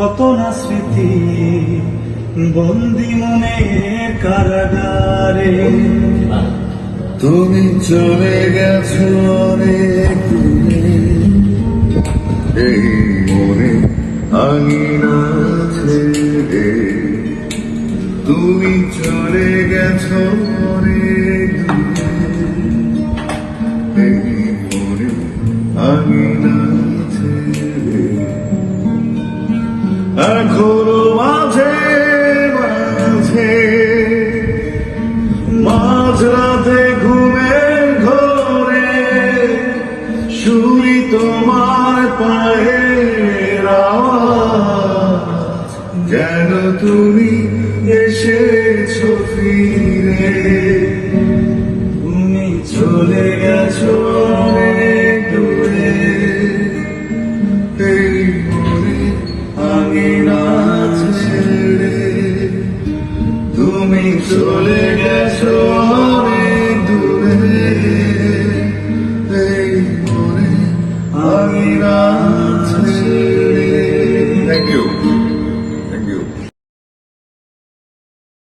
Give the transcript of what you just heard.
কত না স্মৃতি, বন্দি মনের কারাগারে। তুমি চলে গেছো অনেক এই মনে আঙিনা ছেড়ে তুমি চলে গেছো অনেক এই মনে আঙিনা এখনও মাঝে মাঝে মাঝরাতে ঘুমের ঘরে শুনি তোমার পায়ের যেন তুমি এসেছ ফিরে। তুমি চলে